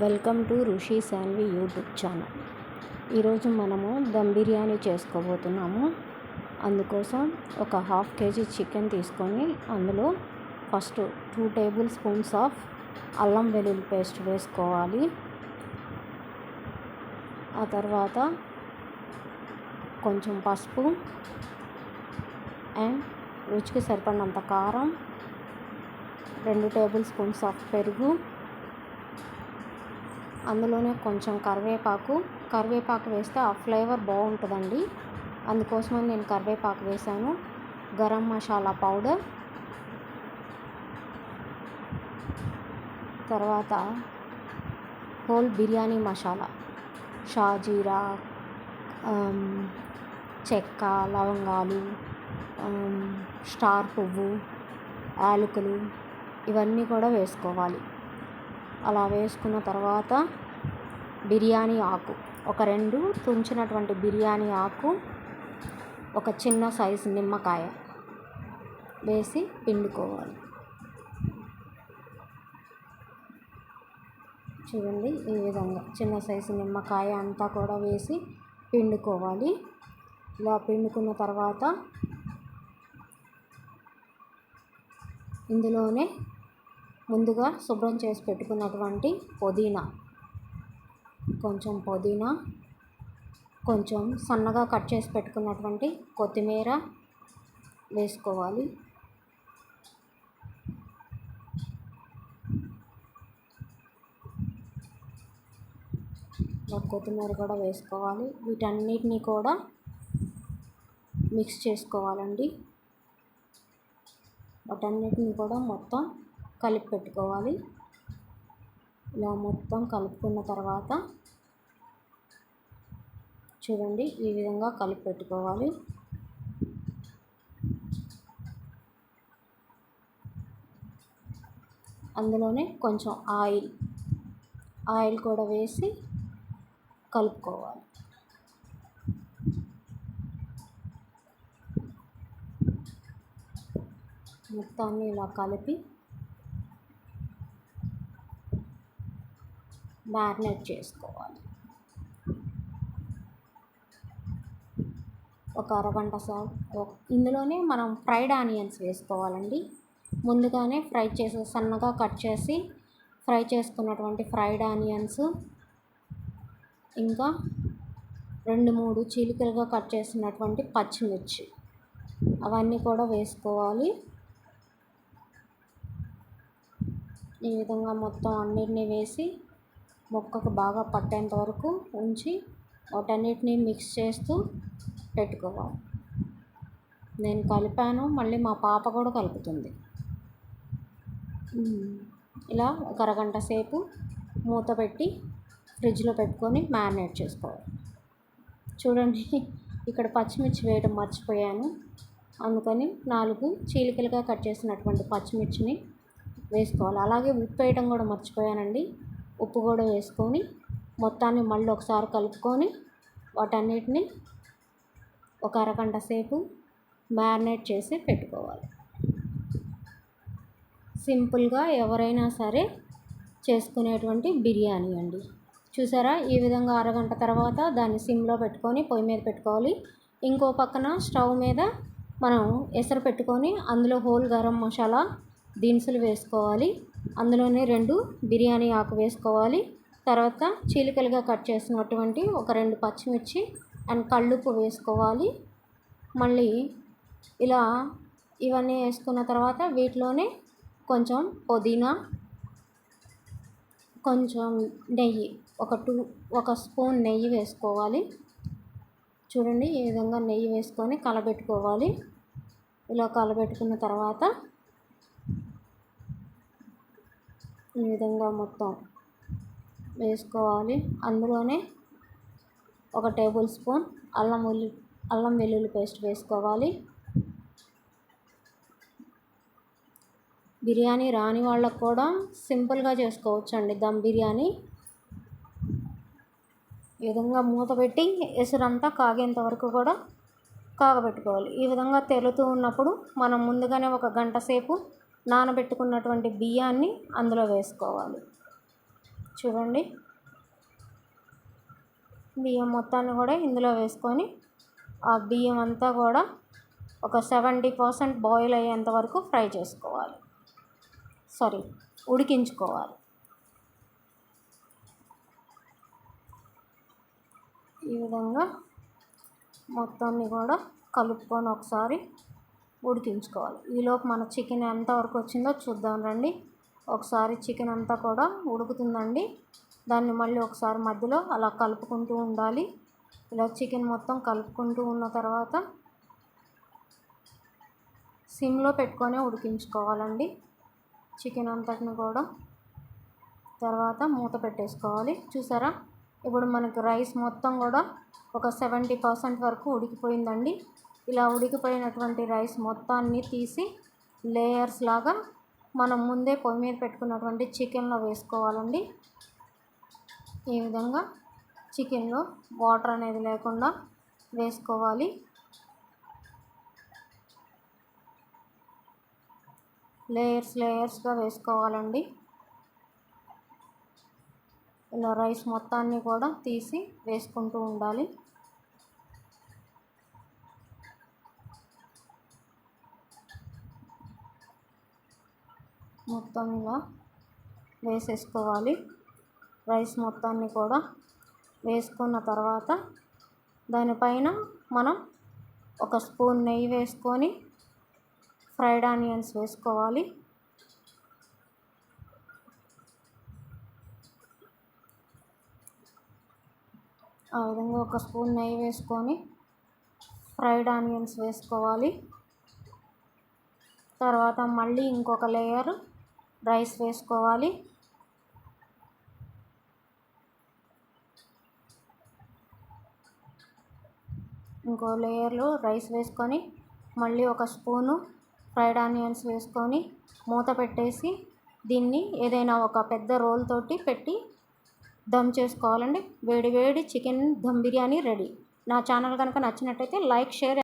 Welcome to Rushi Shanvi YouTube channel. ఈరోజు మనము దమ్ బిర్యానీ చేసుకోబోతున్నాము. అందుకోసం ఒక హాఫ్ కేజీ చికెన్ తీసుకొని అందులో first two tablespoons of అల్లం వెల్లుల్లి పేస్ట్ వేసుకోవాలి. ఆ తర్వాత కొంచెం పసుపు అండ్ రుచికి సరిపడినంత కారం రెండు టేబుల్ స్పూన్స్ ఆఫ్ పెరుగు అందులోనే కొంచెం కరివేపాకు. కరివేపాకు వేస్తే ఆ ఫ్లేవర్ బాగుంటుందండి. అందుకోసమని నేను కరివేపాకు వేసాను. గరం మసాలా పౌడర్. తర్వాత హోల్ బిర్యానీ మసాలా. షాజీరా చెక్క లవంగాలు స్టార్ పువ్వు యాలకులు ఇవన్నీ కూడా వేసుకోవాలి. అలా వేసుకున్న తర్వాత బిర్యానీ ఆకు. ఒక రెండు తుంచినటువంటి బిర్యానీ ఆకు ఒక చిన్న సైజు నిమ్మకాయ వేసి పిండుకోవాలి. చూడండి ఈ విధంగా చిన్న సైజు నిమ్మకాయ అంతా కూడా వేసి పిండుకోవాలి. ఇలా పిండుకున్న తర్వాత ఇందులోనే ముందుగా శుభ్రం చేసి పెట్టుకున్నటువంటి పుదీనా. కొంచెం పుదీనా కొంచెం సన్నగా కట్ చేసి పెట్టుకున్నటువంటి కొత్తిమీర వేసుకోవాలి. కొత్తిమీర కూడా వేసుకోవాలి. వీటన్నిటిని కూడా మిక్స్ చేసుకోవాలండి. వాటన్నిటిని కూడా మొత్తం కలిపి పెట్టుకోవాలి. ఇలా మొత్తం కలుపుకున్న తర్వాత చూడండి ఈ విధంగా కలిపి పెట్టుకోవాలి. అందులోనే కొంచెం ఆయిల్ ఆయిల్ కూడా వేసి కలుపుకోవాలి. మొత్తాన్ని ఇలా కలిపి మ్యారినేట్ చేసుకోవాలి. ఒక అరగంట సాగు ఇందులోనే మనం ఫ్రైడ్ ఆనియన్స్ వేసుకోవాలండి. ముందుగానే ఫ్రై చేసి సన్నగా కట్ చేసి ఫ్రై చేసుకున్నటువంటి ఫ్రైడ్ ఆనియన్స్ ఇంకా రెండు మూడు చీలికలుగా కట్ చేసినటువంటి పచ్చిమిర్చి అవన్నీ కూడా వేసుకోవాలి. ఈ విధంగా మొత్తం అన్నిటినీ వేసి ముక్కకు బాగా పట్టేంత వరకు ఉంచి వాటన్నిటిని మిక్స్ చేస్తూ పెట్టుకోవాలి. నేను కలిపాను మళ్ళీ మా పాప కూడా కలుపుతుంది. ఇలా ఒక అరగంట సేపు మూత పెట్టి ఫ్రిడ్జ్లో పెట్టుకొని మ్యారినేట్ చేసుకోవాలి. చూడండి ఇక్కడ పచ్చిమిర్చి వేయడం మర్చిపోయాను. అందుకని నాలుగు చీలికలుగా కట్ చేసినటువంటి పచ్చిమిర్చిని వేసుకోవాలి. అలాగే ఉప్పు వేయడం కూడా మర్చిపోయానండి. ఉప్పు కూడా వేసుకొని మొత్తాన్ని మళ్ళీ ఒకసారి కలుపుకొని వాటన్నిటిని ఒక అరగంట సేపు మ్యారినేట్ చేసి పెట్టుకోవాలి. సింపుల్గా ఎవరైనా సరే చేసుకునేటువంటి బిర్యానీ అండి. చూసారా? ఈ విధంగా అరగంట తర్వాత దాన్ని సిమ్లో పెట్టుకొని పొయ్యి మీద పెట్టుకోవాలి. ఇంకో పక్కన స్టవ్ మీద మనం ఎసరు పెట్టుకొని అందులో హోల్ గరం మసాలా దినుసులు వేసుకోవాలి. అందులోనే రెండు బిర్యానీ ఆకు వేసుకోవాలి. తర్వాత చీలికలుగా కట్ చేసినటువంటి ఒక రెండు పచ్చిమిర్చి అండ్ కళ్ళుప్పు వేసుకోవాలి. మళ్ళీ ఇలా ఇవన్నీ వేసుకున్న తర్వాత వీటిలోనే కొంచెం పుదీనా కొంచెం నెయ్యి ఒక టూ ఒక స్పూన్ నెయ్యి వేసుకోవాలి. చూడండి ఈ విధంగా నెయ్యి వేసుకొని కలబెట్టుకోవాలి. ఇలా కలబెట్టుకున్న తర్వాత ఈ విధంగా మొత్తం వేసుకోవాలి. అందులోనే ఒక టేబుల్ స్పూన్ అల్లం ఉల్లి అల్లం వెల్లుల్లి పేస్ట్ వేసుకోవాలి. బిర్యానీ రాని వాళ్ళకు కూడా సింపుల్గా చేసుకోవచ్చు అండి దమ్ బిర్యానీ. ఈ విధంగా మూత పెట్టి ఎసురంతా కాగేంత వరకు కూడా కాగబెట్టుకోవాలి. ఈ విధంగా తెరుతూ ఉన్నప్పుడు మనం ముందుగానే ఒక గంట సేపు నానబెట్టుకున్నటువంటి బియ్యాన్ని అందులో వేసుకోవాలి. చూడండి. బియ్యం మొత్తాన్ని కూడా ఇందులో వేసుకొని ఆ బియ్యం అంతా కూడా ఒక సెవెంటీ పర్సెంట్ బాయిల్ అయ్యేంత వరకు ఫ్రై చేసుకోవాలి. సారీ ఉడికించుకోవాలి. ఈ విధంగా మొత్తాన్ని కూడా కలుపుకొని ఒకసారి ఉడికించుకోవాలి. ఈలోపు మన చికెన్ ఎంతవరకు వచ్చిందో చూద్దాం రండి. ఒకసారి చికెన్ అంతా కూడా ఉడుకుతుందండి. దాన్ని మళ్ళీ ఒకసారి మధ్యలో అలా కలుపుకుంటూ ఉండాలి. ఇలా చికెన్ మొత్తం కలుపుకుంటూ ఉన్న తర్వాత సిమ్లో పెట్టుకొని ఉడికించుకోవాలండి. చికెన్ అంతటిని కూడా తర్వాత మూత పెట్టేసుకోవాలి. చూసారా? ఇప్పుడు మనకు రైస్ మొత్తం కూడా ఒక సెవెంటీ పర్సెంట్ వరకు ఉడికిపోయిందండి. ఇలా ఉడికిపోయినటువంటి రైస్ మొత్తాన్ని తీసి లేయర్స్ లాగా మనం ముందే పొయ్యి మీద పెట్టుకున్నటువంటి చికెన్లో వేసుకోవాలండి. ఈ విధంగా చికెన్లో వాటర్ అనేది లేకుండా వేసుకోవాలి. లేయర్స్ లేయర్స్గా వేసుకోవాలండి. ఇలా రైస్ మొత్తాన్ని కూడా తీసి వేసుకుంటూ ఉండాలి. మొత్తం ఇలా వేసేసుకోవాలి. రైస్ మొత్తాన్ని కూడా వేసుకున్న తర్వాత దానిపైన మనం ఒక స్పూన్ నెయ్యి వేసుకొని ఫ్రైడ్ ఆనియన్స్ వేసుకోవాలి. ఆ విధంగా ఒక స్పూన్ నెయ్యి వేసుకొని ఫ్రైడ్ ఆనియన్స్ వేసుకోవాలి. తర్వాత మళ్ళీ ఇంకొక లేయర్ రైస్ వేసుకోవాలి. ఇంకో లేయర్లో రైస్ వేసుకొని మళ్ళీ ఒక స్పూను ఫ్రైడ్ ఆనియన్స్ వేసుకొని మూత పెట్టేసి దీన్ని ఏదైనా ఒక పెద్ద రోల్ తోటి పెట్టి దమ్ చేసుకోవాలండి. వేడి వేడి చికెన్ దమ్ బిర్యానీ రెడీ. నా ఛానల్ కనుక నచ్చినట్టయితే లైక్ షేర్